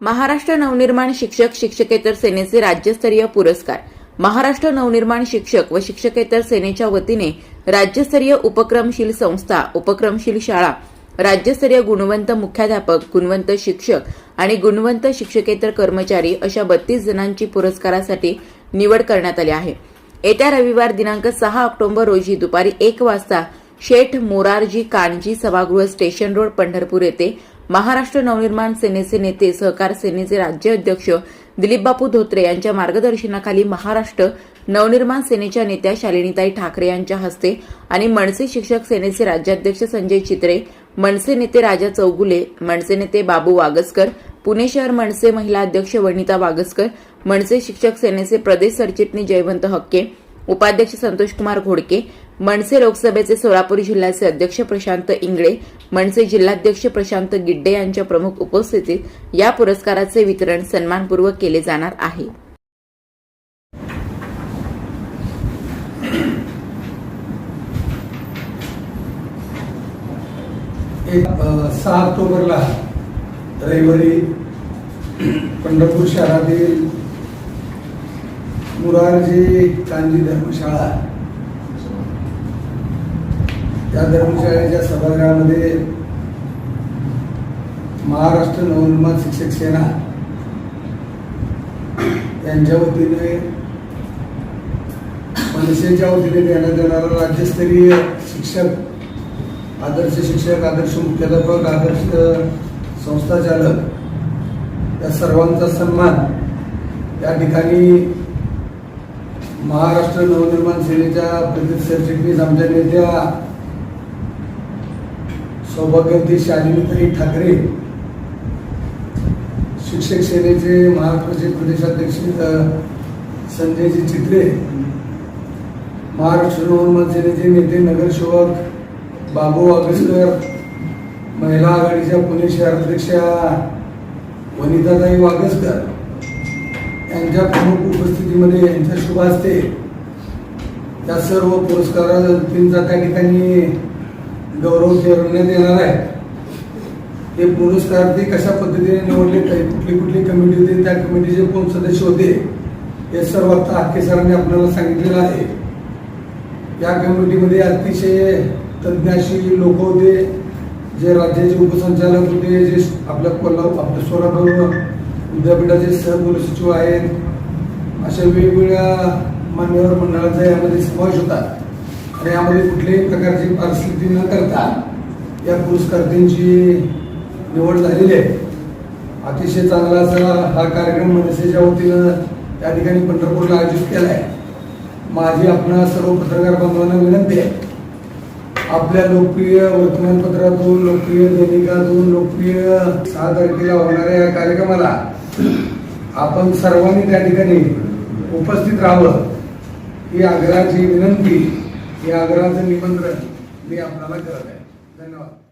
महाराष्ट्र नवनिर्माण शिक्षक शिक्षकेतर सेनेचे राज्यस्तरीय पुरस्कार. महाराष्ट्र नवनिर्माण शिक्षक व शिक्षकेतर सेनेच्या वतीने राज्यस्तरीय उपक्रमशील संस्था उपक्रमशील शाळा राज्यस्तरीय गुणवंत मुख्याध्यापक गुणवंत शिक्षक आणि गुणवंत शिक्षकेतर कर्मचारी अशा बत्तीस जणांची पुरस्कारासाठी निवड करण्यात आली आहे. येत्या रविवार दिनांक सहा ऑक्टोबर रोजी दुपारी एक वाजता शेठ मोरारजी कानजी सभागृह स्टेशन रोड पंढरपूर येथे महाराष्ट्र नवनिर्माण सेनेचे नेते सहकार सेनेचे राज्य अध्यक्ष दिलीपबापू धोत्रे यांच्या मार्गदर्शनाखाली महाराष्ट्र नवनिर्माण सेनेच्या नेत्या शालिनीताई ठाकरे यांच्या हस्ते आणि मनसे शिक्षक सेनेचे राज्याध्यक्ष संजय चित्रे मनसे नेते राजा चौगुले मनसे नेते बाबू वागसकर पुणे शहर मनसे महिला अध्यक्ष वनिता वागसकर मनसे शिक्षक सेनेचे प्रदेश सरचिटणीस जयवंत हक्के उपाध्यक्ष संतोषकुमार घोडके मनसे लोकसभेचे सोलापूर जिल्ह्याचे अध्यक्ष प्रशांत इंगळे मनसे जिल्हाध्यक्ष प्रशांत गिड्डे यांच्या प्रमुख उपस्थितीत या पुरस्काराचे वितरण सन्मानपूर्वक केले जाणार आहे. सहा ऑक्टोबरला रविवारी पंढरपूर शहरातील मुरारजी कांजी धर्मशाळा. या धर्मशाळेच्या सभागृहामध्ये महाराष्ट्र नवनिर्माण शिक्षक सेना यांच्या वतीने मनसेच्या वतीने देण्यात येणारा राज्यस्तरीय शिक्षक आदर्श शिक्षक आदर्श मुख्याध्यापक आदर्श संस्थाचालक या सर्वांचा सन्मान या ठिकाणी महाराष्ट्र नवनिर्माण सेनेच्या प्रदीप सरचिटणीस आमच्या नेत्या सौभाग्यवती शालिनीताई ठाकरे शिक्षक सेनेचे महाराष्ट्राचे प्रदेशाध्यक्ष संजयजी चित्रे महाराष्ट्र नवनिर्माण सेनेचे नेते नगरसेवक बाबू वागसकर महिला आघाडीच्या पुणे शहराध्यक्षा वनिताताई वागसकर यांच्या प्रमुख उपस्थितीमध्ये यांच्या शुभ असते या सर्व पुरस्कारांचा त्या ठिकाणी गौरव ठेवण्यात येणार आहे. हे पुरस्कार ते कशा पद्धतीने निवडले कुठली कुठली कमिटी होती त्या कमिटीचे कोण सदस्य होते हे सर्व आता आख्खे सरांनी आपल्याला सांगितलेलं आहे. या कमिटीमध्ये अतिशय तज्ञाशी लोक होते जे राज्याचे उपसंचालक होते जे आपल्या कोल्हापूर आपल्या सोलापूर विद्यापीठाचे सहकुलसचिव आहेत. अशा वेगवेगळ्या मान्यवर मंडळाचा यामध्ये समावेश होता. आणि यामध्ये कुठल्याही प्रकारची परिस्थिती न करता या पुरस्कारांची निवड झालेली आहे. अतिशय चांगला असा हा कार्यक्रम मनसेच्या वतीनं या ठिकाणी पंढरपूरला आयोजित केला आहे. माझी आपणा सर्व पत्रकार बांधवांना विनंती आहे आपल्या लोकप्रिय वर्तमानपत्रातून लोकप्रिय दैनिकातून लोकप्रिय सहा तारखेला होणाऱ्या या कार्यक्रमाला आपण सर्वांनी त्या ठिकाणी उपस्थित राहावं ही आग्रहाची विनंती या आग्रहाचं निमंत्रण मी आपल्याला करत आहे. धन्यवाद.